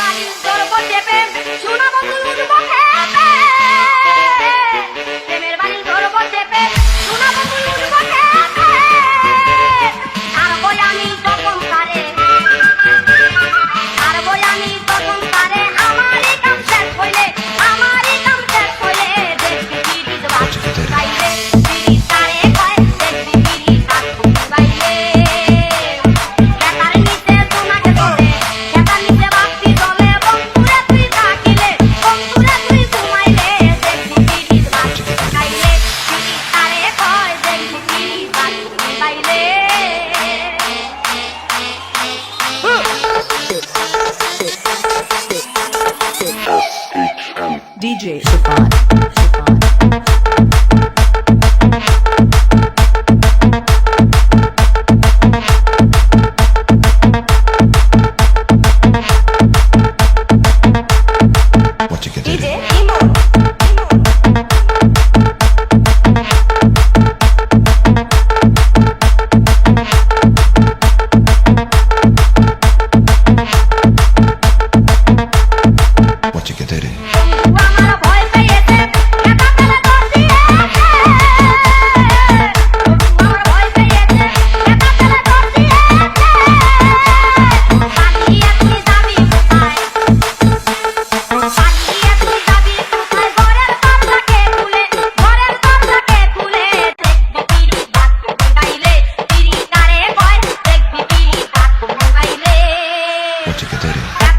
বাড়ি গর্ব চেপে শোনাবো তুলুর DJ Shafan.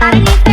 underneath